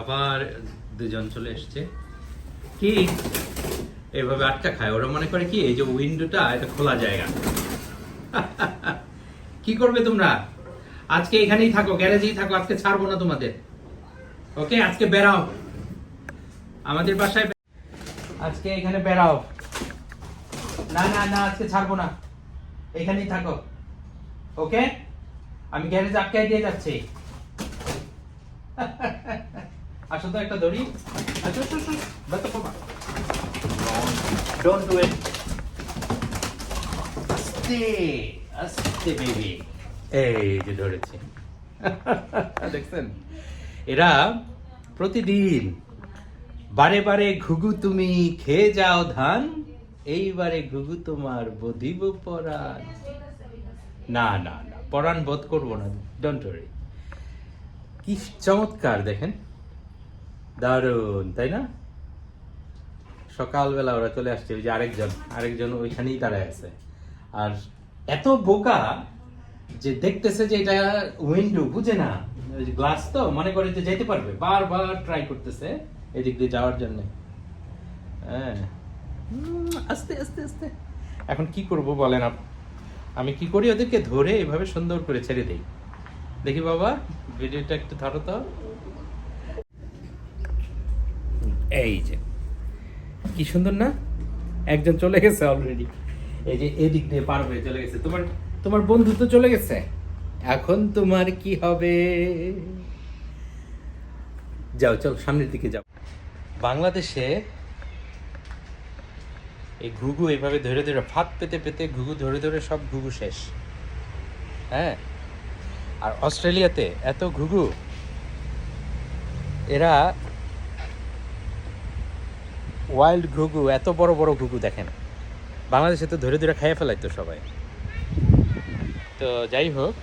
আবার দুজন চলে এসছে। কি? এভাবে আটকা খায়। ওরা মনে করে কি, এই যে উইন্ডোটা এটা খোলা জায়গা। কি করবে তোমরা? আজকে এখানেই থাকো, গ্যারেজেই থাকো, আজকে ছাড়বো না তোমাদের। ওকে, আজকে বেরাও আমাদের বাসায় আজকে এখানে বেরাও না না না, আজকে ছাড়বো না। এখানেই থাকো। ওকে? আমি গ্যারেজ আটকাই দিয়ে যাচ্ছি। আসো তো একটা দড়ি। আসো ব্যথা পাবা ডোন্ট ডু ইট আস্তে আস্তে বেবি এই যে ধরেছি। দেখছেন? এরা প্রতিদিন বারে বারে ঘুঘু তুমি খেয়ে যাও ধান এইবারে ঘুঘু তোমার বধিব পরাণ। না না না পরাণ বোধ করব না। ডোন্ট ওয়ারি কি চমৎকার দেখেন। দারুণ, তাই না? সকালবেলা ওরা চলে আসছে, ওই যে আরেকজন আরেকজন ওইখানেই দাঁড়ায় আছে। আর এত বোকা যে দেখতেছে যে এটা উইন্ডো বুঝে না? গ্লাস তো, মনে করে যে যেতে পারবে, বারবার ট্রাই করতেছে এদিক দিয়ে যাওয়ার জন্য। হ্যাঁ। আস্তে আস্তে আস্তে। এখন কি করব বলেন আপ, আমি কি করি ওদেরকে ধরে এভাবে সুন্দর করে ছেড়ে দেই? দেখি বাবা ভিডিওটা একটু ধরো তো। এই যে, কি সুন্দর না? একজন চলে গেছে অলরেডি এই যে এদিক দিয়ে পার হয়ে চলে গেছে। তোমার তোমার বন্ধু তো চলে গেছে। এখন তোমার কি হবে? যাও, চল, সামনের দিকে যাও। বাংলাদেশে এই ঘুঘু এইভাবে ধরে ধরে ফাঁদ পেতে পেতে ঘুঘু ধরে ধরে সব ঘুঘু শেষ। হ্যাঁ? আর অস্ট্রেলিয়াতে এত ঘুঘু, এরা ওয়াইল্ড ঘুঘু, এত বড় বড় ঘুঘু দেখেন। বাংলাদেশে তো ধরে ধরে খাইয়ে ফেলাই তো সবাই। তো যাই হোক,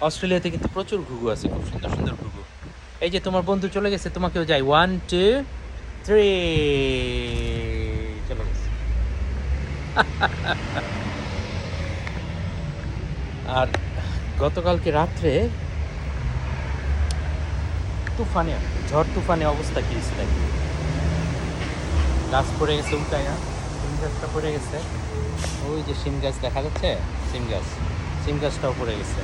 অস্ট্রেলিয়াতে কিন্তু প্রচুর ঘুঘু আছে, খুব সুন্দর সুন্দর ঘুঘু। এই যে তোমার বন্ধু চলে গেছে, তোমাকেও যাই। ওয়ান টু থ্রি চলে গেছে। আর গতকালকে রাত্রে তুফানে, ঝড় তুফানে অবস্থা কি ছিল? গাছ পড়ে গেছে, উল্টায়া সিম গাছটা পড়ে গেছে। ওই যে সিম গাছ দেখা যাচ্ছে? সিম গাছ। সিম গাছটাও পড়ে গেছে।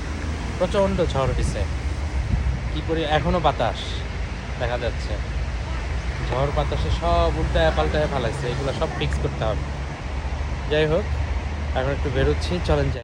প্রচণ্ড ঝড় উঠেছে। কি করে? এখনও বাতাস দেখা যাচ্ছে। ঝড় বাতাসে সব উল্টায় পাল্টায় ফালাইছে। এগুলো সব ফিক্স করতে হবে। যাই হোক, এখন একটু বেরোচ্ছি। চলেন যাই।